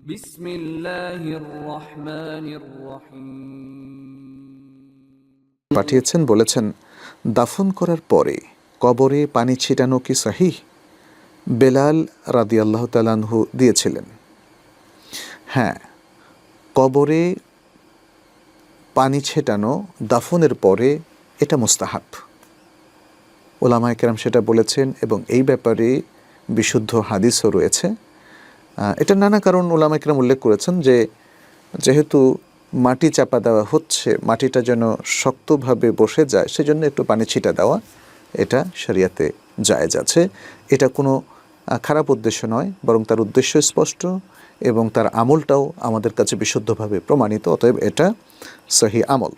بسم الله الرحمن الرحيم পাঠিয়েছেন বলেছেন দাফন করার পরে কবরে পানি ছিটানো কি সহি বেলাল রাদি আল্লাহ তালানহু দিয়েছিলেন হ্যাঁ কবরে পানি ছেটানো দাফনের পরে এটা মুস্তাহাব ওলামা কেরাম সেটা বলেছেন এবং এই ব্যাপারে বিশুদ্ধ হাদিসও রয়েছে আহ, এটা নানা কারণ ওলামা কেরাম উল্লেখ করেছেন যে যেহেতু মাটি চাপা দেওয়া হচ্ছে, মাটিটা যেন শক্তভাবে বসে যায়, সেজন্য একটু পানি ছিটা দেওয়া এটা শরিয়াতে জায়েজ আছে। এটা কোনো খারাপ উদ্দেশ্য নয়, বরং তার উদ্দেশ্য স্পষ্ট এবং তার আমলটাও আমাদের কাছে বিশুদ্ধভাবে প্রমাণিত, অতএব এটা সহি আমল।